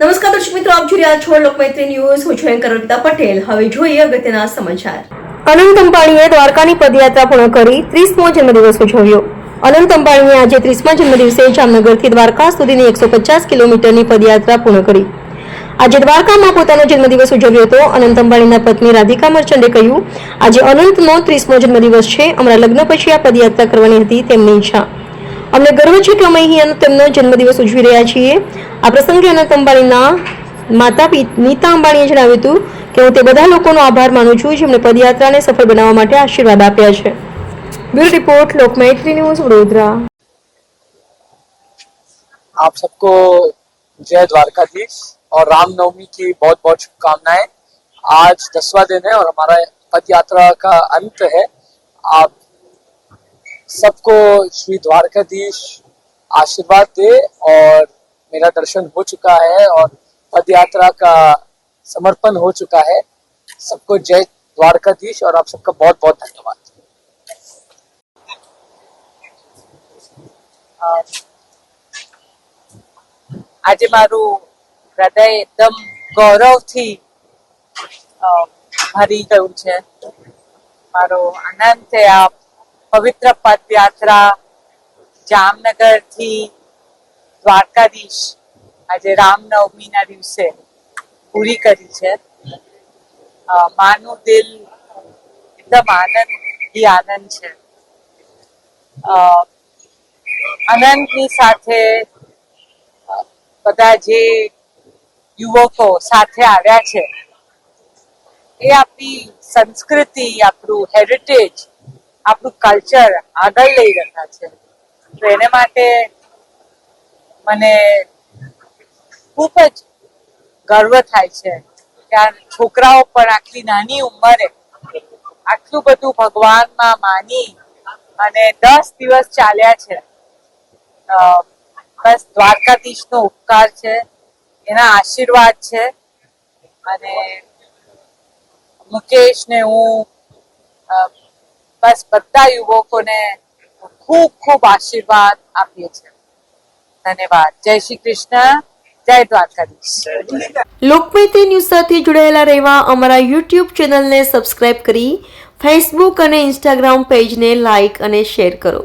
મિત્રો, આપ જોઈ રહ્યા છો લોકમૈત્રી ન્યૂઝ. હું છું એન્કર અર્પિતા પટેલ. હવે જોઈએ અગત્યના સમાચાર. અનંત અંબાણીએ દ્વારકાની પદયાત્રા પૂર્ણ કરી ત્રીસમો જન્મદિવસ ઉજવ્યો. અનંત અંબાણીએ આજે ત્રીસમા જન્મદિવસે જામનગરથી દ્વારકા સુધીની એકસો પચાસ કિલોમીટરની પદયાત્રા પૂર્ણ કરી. આજે દ્વારકામાં પોતાનો જન્મદિવસ ઉજવ્યો હતો. અનંત અંબાણીના પત્ની રાધિકા મર્ચન્ટે કહ્યું, આજે અનંતનો ત્રીસમો જન્મદિવસ છે. અમારા લગ્ન પછી આ પદયાત્રા કરવાની હતી તેમની ઈચ્છા. અમને ગર્વ છે કે અમે અહીં તેમનો જન્મદિવસ ઉજવી રહ્યા છીએ આ પ્રસંગે અનંત અંબાણીના માતા પિત- નીતા અંબાણીએ જણાવ્યું હતું કે હું તે બધા લોકોનો આભાર માનું છું જેમણે પદયાત્રાને સફળ બનાવવા માટે આશીર્વાદ આપ્યા છે bureau report Lokmaitri news Vadodara आप सबको जय द्वारकाधीश और रामनवमी की बहुत बहुत शुभकामनाएं आज दसवां दिन है और हमारा पद यात्रा का अंत है आप सबको श्री द्वारकाधीश आशीर्वाद दे और मेरा दर्शन हो चुका है और पद यात्रा का समर्पण हो चुका है सबको जय द्वारकाधीश और आप सबका बहुत बहुत धन्यवाद આજે મારું હૃદય એકદમ ગૌરવથી અ, ભરી ગયું છે મારો આનંદ છે આ પવિત્ર પદયાત્રા જામનગરથી દ્વારકાધીશ આજે રામનવમીના દિવસે પૂરી કરી છે. માનું દિલ એકદમ આનંદ આનંદ છે. આનંદની સાથે બધા જે યુવકો સાથે આવ્યા છે, એ આપણી સંસ્કૃતિ, આપણું હેરિટેજ આપણું કલ્ચર આગળ લઈ રહ્યા છે. તો એને માટે મને ખૂબ જ ગર્વ થાય છે કે આ છોકરાઓ પણ આટલી નાની ઉંમરે આટલું બધું ભગવાનમાં માની અને દસ દિવસ ચાલ્યા છે. બસ દ્વારકાધીશ નો ઉપકાર છે, એના આશીર્વાદ છે અને મુકેશ ને હું બસ બધા યુવકોને ખૂબ ખૂબ આશીર્વાદ આપીએ છીએ. ધન્યવાદ. જય શ્રી કૃષ્ણ. જય દ્વારકાધીશ. લોકમૈત્રી ન્યૂઝ સાથે જોડાયેલા રહેવા અમારા યુટ્યુબ ચેનલને સબસ્ક્રાઇબ કરી, ફેસબુક અને ઇન્સ્ટાગ્રામ પેજને લાઇક અને શેર કરો.